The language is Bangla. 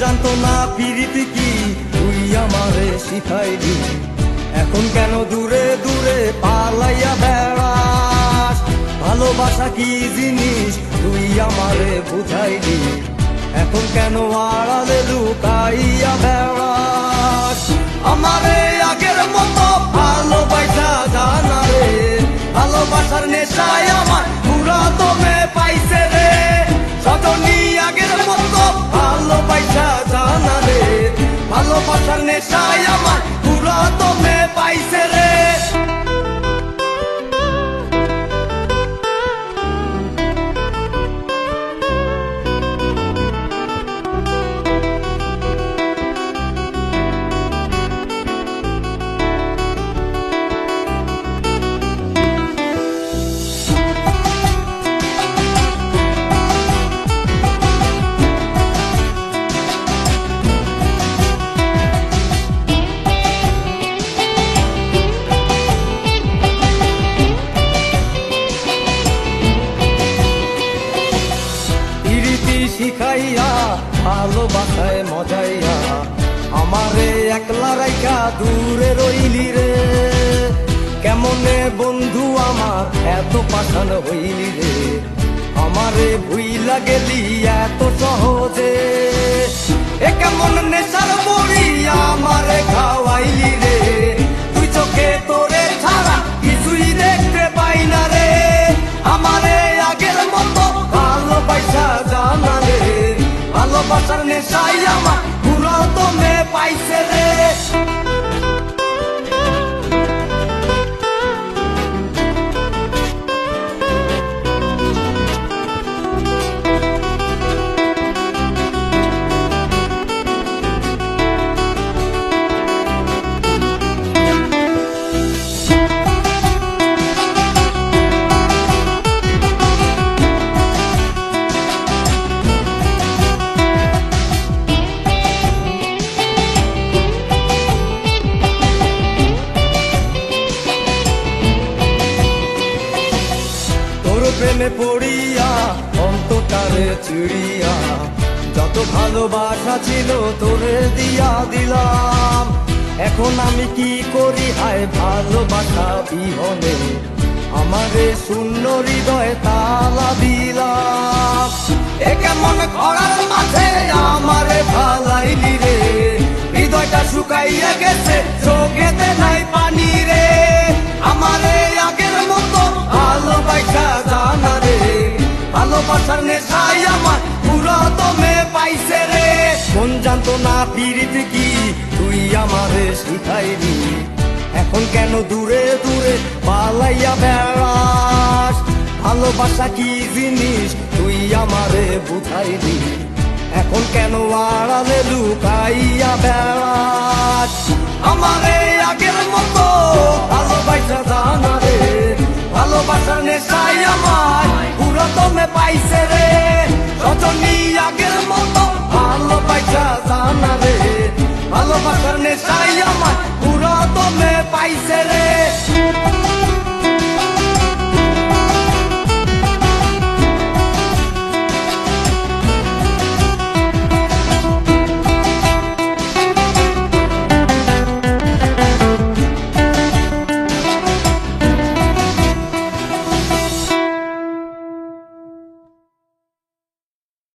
জানতো না পিরিতি কি? তুই আমারে শিখাইলি। এখন কেন দূরে দূরে পালাইয়া বেড়াস? ভালোবাসা কি জিনিস? তুই আমারে বুঝাইলি। এখন কেন আড়ালে লুকাইয়া বেড়াস? আমারে আগের মতো ভালোবাসা জানা রে। ভালোবাসার নেশায় আমার পুরা তোমে পাইছে রে। সদনী ভালোবাসার নেশায় আমার পুরো দমে পাইছে রে। ভালোবাসায় মজাইয়া আমারে একলা রাইখা দূরে রইলি রে। কেমনে বন্ধু আমার এত পাঠান হইলি রে? আমারে ভুইলা গেলি এত সহজে। এ কেমন নেশার বড়ি প্রেমে পড়িয়া অন্তটারে চিড়িয়া, যত ভালোবাসা ছিল তোরে দিয়া দিলাম। এখন আমি কি করি? হায়, ভালোবাসা বিহনে আমারে শূন্য হৃদয় তালা দিলাম। এ কেমন খরার মাঝে আমারে ভালাইলি রে? হৃদয়টা শুকাইয়া গেছে, চোখেতে নাই ভালোবাসার নেশাই আমার পুরো দমে পাইছে রে। মন জানতো না পীড়িত কি, তুই আমারে শিখাইলি এখন কেন দূরে দূরে পালাইয়া বেড়াস? ভালোবাসা কি জিনিস, তুই আমারে বুঝাইলি এখন কেন আড়ালে লুকাইয়া বেড়াস? আমারে আগের মতো ভালোবাসা জানা চাই আমার পুরো দমে পাইছে রে। রজনী আগের মতো ভালো পাইছা জানা রে। ভালোবাসার নেশাই আমার পুরো দমে পাইছে রে।